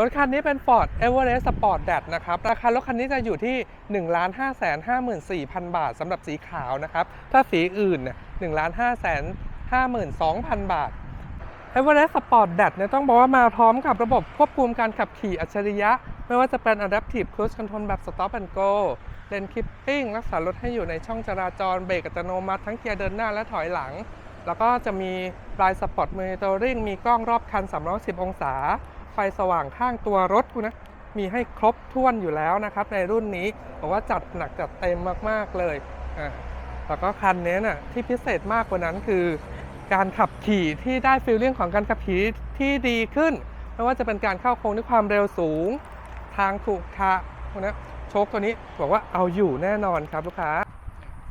รถคันนี้เป็น Ford Everest Sport d a t นะครับ ราคารถคันนี้จะอยู่ที่ 1 5 5 4 0 0 0 บาทสำหรับสีขาวนะครับ ถ้าสีอื่นเนี่ย1 5 5 2 0 0 0 บาท Everest Sport d a t เนี่ยต้องบอกว่ามาพร้อมกับระบบควบคุมการขับขี่อัจฉริยะ ไม่ว่าจะเป็น Adaptive Cruise Control แบบ Stop and Go Lane Keeping รักษารถให้อยู่ในช่องจราจรเบรกอัตโนมัติทั้งเกียร์เดินหน้าและถอยหลัง แล้วก็จะมี Blind Spot Monitoring มีกล้องรอบคัน310องศา ไฟสว่างข้างตัวรถคุณนะมีให้ครบถ้วนอยู่แล้วนะครับ ในรุ่นนี้บอกว่าจัดหนักจัดเต็มมากๆเลยอะแล้วก็คันนี้น่ะที่พิเศษมากกว่านั้นคือ การขับขี่ที่ได้ฟีลลิ่งของการขับขี่ที่ดีขึ้นไม่ว่าจะเป็นการเข้าโค้งด้วยความเร็วสูง ทางถูกทางพวกนี้โชคตัวนี้บอกว่าเอาอยู่แน่นอนครับลูกค้า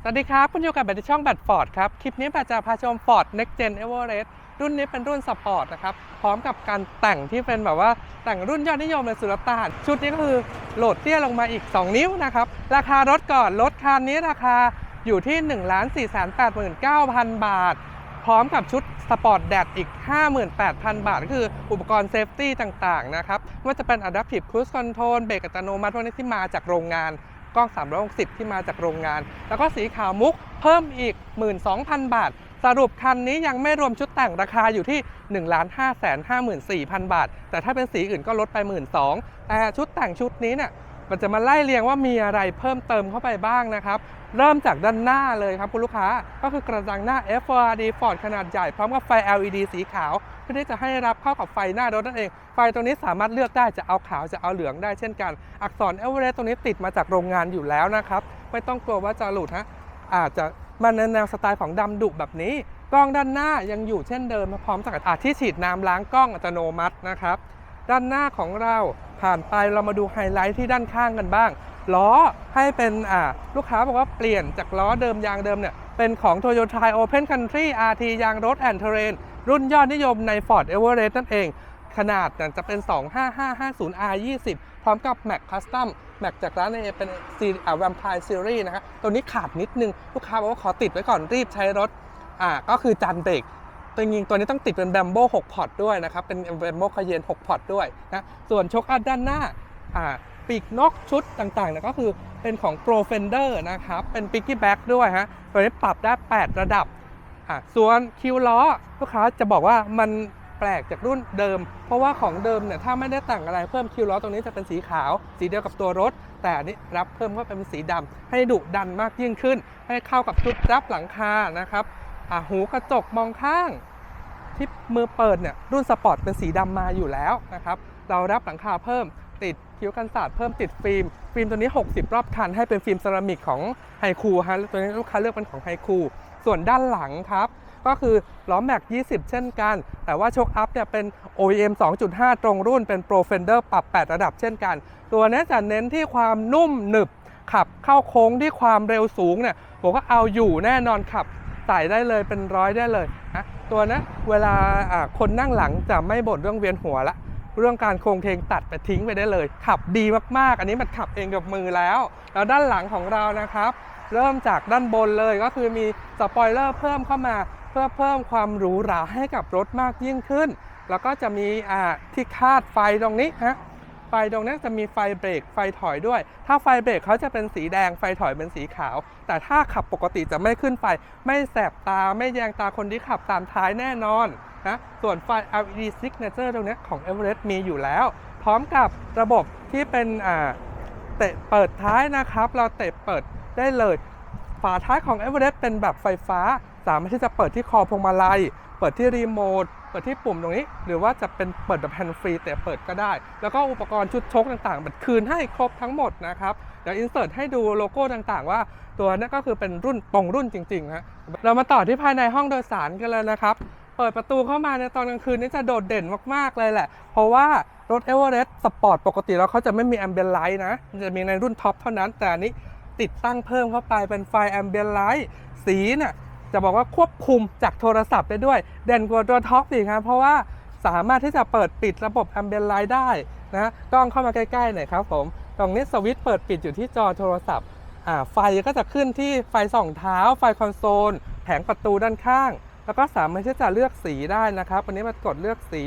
สวัสดีครับ คุณอยู่กับแบตช่องแบตฟอร์ดครับ คลิปนี้แบตจะพาชม Ford Next Gen Everest รุ่นนี้เป็นรุ่นสปอร์ตนะครับ พร้อมกับการแต่งที่เป็นแบบว่าแต่งรุ่นยอดนิยมเลยสุละตาน ชุดนี้ก็คือโหลดเตี้ยลงมาอีก 2 นิ้วนะครับ ราคารถก่อนรถคันนี้ราคาอยู่ที่ 1 4 8 9 0 0 0 บาท พร้อมกับชุดสปอร์ตแดดอีก 58,000 บาท ก็คืออุปกรณ์เซฟตี้ต่างๆนะครับว่าจะเป็น Adaptive Cruise Control เบรกอัตโนมัติพวกนี้ที่มาจากโรงงานกล้อง 360 ที่มาจากโรงงาน แล้วก็สีขาวมุกเพิ่มอีก 12,000 บาท สรุปคันนี้ยังไม่รวมชุดแต่งราคาอยู่ที่ 1 5 5 4 0 0 0 บาท แต่ถ้าเป็นสีอื่นก็ลดไป 12,000แต่ชุดแต่งชุดนี้เนี่ยมันจะมาไล่เรียงว่ามีอะไรเพิ่มเติมเข้าไปบ้างนะครับ เริ่มจากด้านหน้าเลยครับคุณลูกค้า ก็คือกระจังหน้า FRD Ford ขนาดใหญ่ พร้อมกับไฟ LED สีขาว เพื่อที่จะให้รับเข้ากับไฟหน้ารถนั่นเอง ไฟตรงนี้สามารถเลือกได้จะเอาขาวจะเอาเหลืองได้เช่นกัน อักษร Everest ตรงนี้ติดมาจากโรงงานอยู่แล้วนะครับ ไม่ต้องกลัวว่าจะหลุดฮะอาจจะ มาในแนวสไตล์ของดำดุแบบนี้ กล้องด้านหน้ายังอยู่เช่นเดิมพร้อมกับอาที่ฉีดน้ำล้างกล้องอัตโนมัตินะครับ ด้านหน้าของเราผ่านไปเรามาดูไฮไลท์ที่ด้านข้างกันบ้าง ล้อให้เป็นอ่าลูกค้าบอกว่าเปลี่ยนจากล้อเดิมยางเดิมเนี่ยเป็นของ Toyota Open Country RT ยางรถ and Terrain รุ่นยอดนิยมใน Ford Everest นั่นเอง ขนาดเนี่ยจะเป็น 25550 R20 พร้อมกับ Mac Custom Mac จากร้านเอเป็นซีอ่า Vampire Series นะฮะตัวนี้ขาดนิดนึง ลูกค้าบอกว่าขอติดไว้ก่อนรีบใช้รถอ่าก็คือจันเบรกตัวยิงตัวนี้ต้องติดเป็น Bambo 6พอร์ตด้วยนะครับ เป็น Bambo คาเยน6พอร์ตด้วยนะส่วนชกอัพด้านหน้าอ่าปีกนกชุดต่างๆนี่ยก็คือเป็นของ Pro Fender นะครับ เป็น Picky Back ด้วยฮะตัวนี้ปรับได้ 8 ระดับอะส่วนคิวล้อลูกค้าจะบอกว่ามัน ปลกจากรุ่นเดิม เพราะว่าของเดิมเนี่ยถ้าไม่ได้แต่งอะไรเพิ่มคิวล้อตรงนี้จะเป็นสีขาว สีเดียวกับตัวรถ แต่อันนี้รับเพิ่มเข้าไปเป็นสีดำให้ดุดันมากยิ่งขึ้น ให้เข้ากับชุดรับหลังคานะครับหูกระจกมองข้างที่มือเปิดเนี่ยรุ่นสปอร์ตเป็นสีดำมาอยู่แล้วนะครับเรารับหลังคาเพิ่มติดคิ้วกันศาสตร์เพิ่มติดฟิล์ม ฟิล์มตัวนี้ 60 รอบคันให้เป็นฟิล์มเซรามิกของไฮคูฮะตัวนี้ลูกค้าเลือกเป็นของไฮคูส่วนด้านหลังครับ ก็คือล้อแม็ก 20 เช่นกัน แต่ว่าโชคอัพเนี่ยเป็น OEM 2.5 ตรงรุ่นเป็น Pro Fender ปรับ 8 ระดับเช่นกัน ตัวนี้จะเน้นที่ความนุ่มหนึบ ขับเข้าโค้งที่ความเร็วสูงเนี่ยผมก็เอาอยู่แน่นอนขับใส่ได้เลยเป็นร้อยได้เลยนะตัวนี้เวลาคนนั่งหลังจะไม่บ่นเรื่องเวียนหัวละเรื่องการโครงเทงตัดไปทิ้งไปได้เลย ขับดีมากๆ อันนี้มันขับเองกับมือแล้ว แล้วด้านหลังของเรานะครับ เริ่มจากด้านบนเลยก็คือมีสปอยเลอร์เพิ่มเข้ามา เพื่อเพิ่มความหรูหราให้กับรถมากยิ่งขึ้น แล้วก็จะมีที่คาดไฟตรงนี้ฮะไฟตรงนี้จะมีไฟเบรกไฟถอยด้วย ถ้าไฟเบรกเขาจะเป็นสีแดงไฟถอยเป็นสีขาว แต่ถ้าขับปกติจะไม่ขึ้นไฟ ไม่แสบตาไม่แยงตาคนที่ขับตามท้ายแน่นอนนะส่วนไฟ LED signature ตรงนี้ของ Everest มีอยู่แล้ว พร้อมกับระบบที่เป็นเตะเปิดท้ายนะครับ เราเตะเปิดได้เลย ฝาท้ายของ Everest เป็นแบบไฟฟ้า สามารถที่จะเปิดที่คอพวงมาลัย เปิดที่รีโมท เปิดที่ปุ่มตรงนี้ หรือว่าจะเป็นเปิดแบบแฮนด์ฟรีแต่เปิดก็ได้ แล้วก็อุปกรณ์ชุดชกต่างๆมันคืนให้ครบทั้งหมดนะครับ เดี๋ยวอินเสิร์ตให้ดูโลโก้ต่างๆ ว่าตัวนี้ก็คือเป็นรุ่นตรงรุ่นจริงๆฮะเรามาต่อที่ภายในห้องโดยสารกันเลยนะครับเปิดประตูเข้ามาในตอนกลางคืนนี่จะโดดเด่นมาก ๆ เลยแหละ เพราะว่ารถเอเวอเรสต์สปอร์ตปกติแล้วเขาจะไม่มีแอมเบียนไลท์นะ จะมีในรุ่นท็อปเท่านั้น แต่อันนี้ติดตั้งเพิ่มเข้าไปเป็นไฟแอมเบียนไลท์สีเนี่ย จะบอกว่าควบคุมจากโทรศัพท์ได้ด้วยเด่นกว่าตัวท็อปอีกครับเพราะว่าสามารถที่จะเปิดปิดระบบแอมเบียนไลท์ได้นะกล้องเข้ามาใกล้ๆหน่อยครับผมตรงนี้สวิตช์เปิดปิดอยู่ที่จอโทรศัพท์ไฟก็จะขึ้นที่ไฟส่องเท้า ไฟคอนโซล แผงประตูด้านข้าง แล้วก็สามารถที่จะเลือกสีได้นะครับวันนี้มากดเลือกสี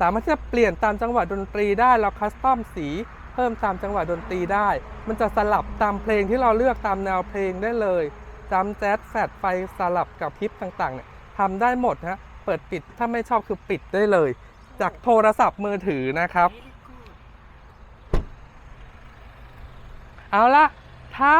สามารถที่จะเปลี่ยนตามจังหวะดนตรีได้เราคัสตอมสีเพิ่มตามจังหวะดนตรีได้ มันจะสลับตามเพลงที่เราเลือกตามแนวเพลงได้เลย จัมแจ๊สแฟดไฟสลับกับฮิปต่างๆเนี่ยทำได้หมดนะเปิดปิดถ้าไม่ชอบคือปิดได้เลย จากโทรศัพท์มือถือนะครับ เอาละถ้า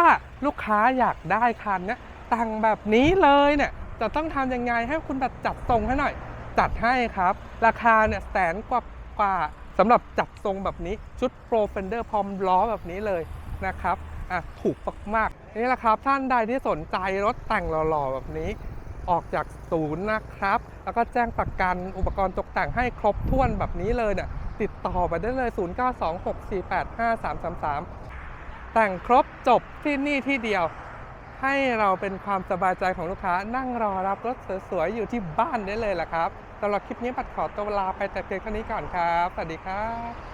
ลูกค้าอยากได้คันเนี้ยแต่งแบบนี้เลยเนี่ยจะต้องทำยังไงให้คุณแบบจัดทรงให้หน่อย จัดให้ครับ ราคาเนี่ยแสนกว่ากว่าสำหรับจัดทรงแบบนี้ชุด Pro Fender พร้อมล้อแบบนี้เลยนะครับ อะถูกมากๆนี่แหละครับ ท่านใดที่สนใจรถแต่งหล่อๆแบบนี้ ออกจากศูนย์นะครับ แล้วก็แจ้งประกันอุปกรณ์ตกแต่งให้ครบถ้วนแบบนี้เลยเนี่ยติดต่อไปได้เลย 0926485333 แต่งครบจบที่นี่ที่เดียว ให้เราเป็นความสบายใจของลูกค้า นั่งรอรับรถสวยๆอยู่ที่บ้านได้เลยล่ะครับสำหรับคลิปนี้ปัดขอตัวลาไปแต่เพียงเท่านี้ก่อนครับ สวัสดีครับ